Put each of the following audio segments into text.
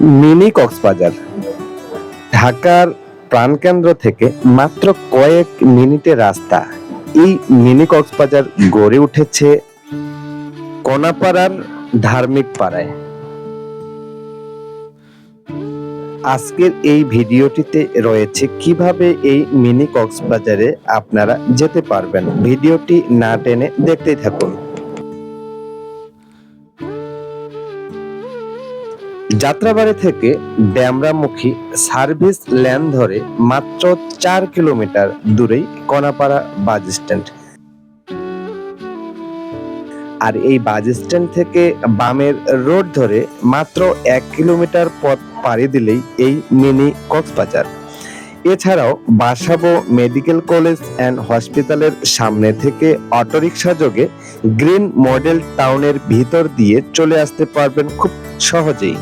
Mini Cox's Bazar. ঢাকার প্রাণকেন্দ্র থেকে মাত্র কয়েক মিনিটের রাস্তা। এই মিনি কক্সবাজার গড়ে উঠেছে কোনাপাড়ার ধার্মিক পাড়ায়। আজকের এই ভিডিওটিতে রয়েছে কীভাবে এই মিনি কক্সবাজারে আপনারা যেতে পারবেন। ভিডিওটি না টেনে দেখতেই থাকুন। যাত্রাবাড়ি থেকে ড্যামরামুখী সার্ভিস লেন ধরে মাত্র চার কিলোমিটার দূরেই কনাপাড়া বাস স্ট্যান্ড। আর এই বাস স্ট্যান্ড থেকে বামের রোড ধরে মাত্র এক কিলোমিটার পথ পাড়ি দিলেই এই মিনি কক্সবাজার। এছাড়াও বাসাবো মেডিকেল কলেজ অ্যান্ড হসপিটালের সামনে থেকে অটোরিকশা যোগে গ্রিন মডেল টাউনের ভিতর দিয়ে চলে আসতে পারবেন খুব সহজেই।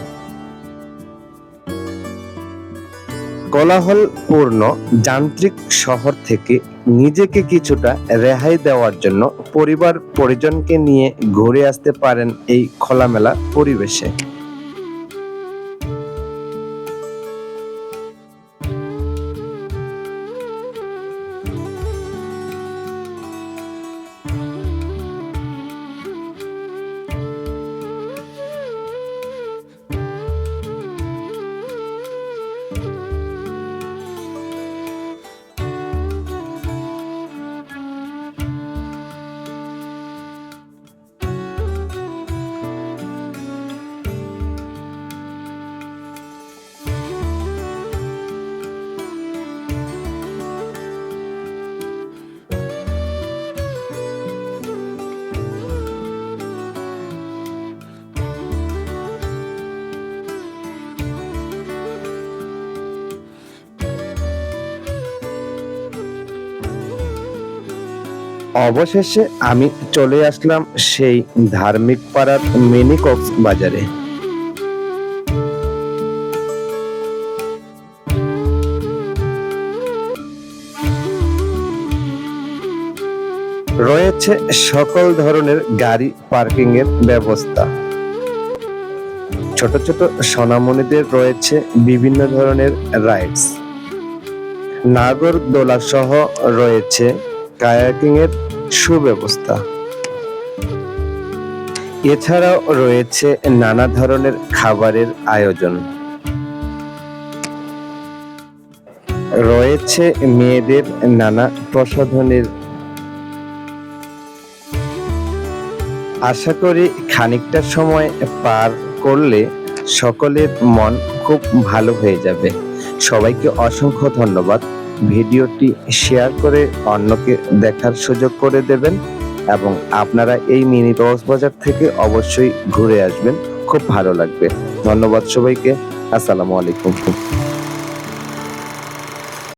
কোলাহলপূর্ণ যান্ত্রিক শহর থেকে নিজেকে কিছুটা রেহাই দেওয়ার জন্য পরিবার পরিজনকে নিয়ে ঘুরে আসতে পারেন এই খোলামেলা পরিবেশে। অবশেষে আমি চলে আসলাম সেই ধার্মিক পাড়ার মিনি কক্সবাজারে রয়েছে সকল ধরনের গাড়ি পার্কিং এর ব্যবস্থা। ছোট ছোট সোনামণিদের রয়েছে বিভিন্ন ধরনের রাইডস। নাগরদোলা সহ রয়েছে কায়াকিং এর সুব্যবস্থা। এছাড়াও রয়েছে নানা ধরনের খাবারের আয়োজন। রয়েছে মেয়েদের নানা প্রসাধনের। আশা করি খানিকটা সময় পার করলে সকলের মন খুব ভালো হয়ে যাবে। সবাইকে অসংখ্য ধন্যবাদ। ভিডিওটি শেয়ার করে অন্যকে দেখার সুযোগ করে দেবেন এবং আপনারা এই মিনি কক্সবাজার থেকে অবশ্যই ঘুরে আসবেন। খুব ভালো লাগবে। ধন্যবাদ সবাইকে। আসসালামু আলাইকুম।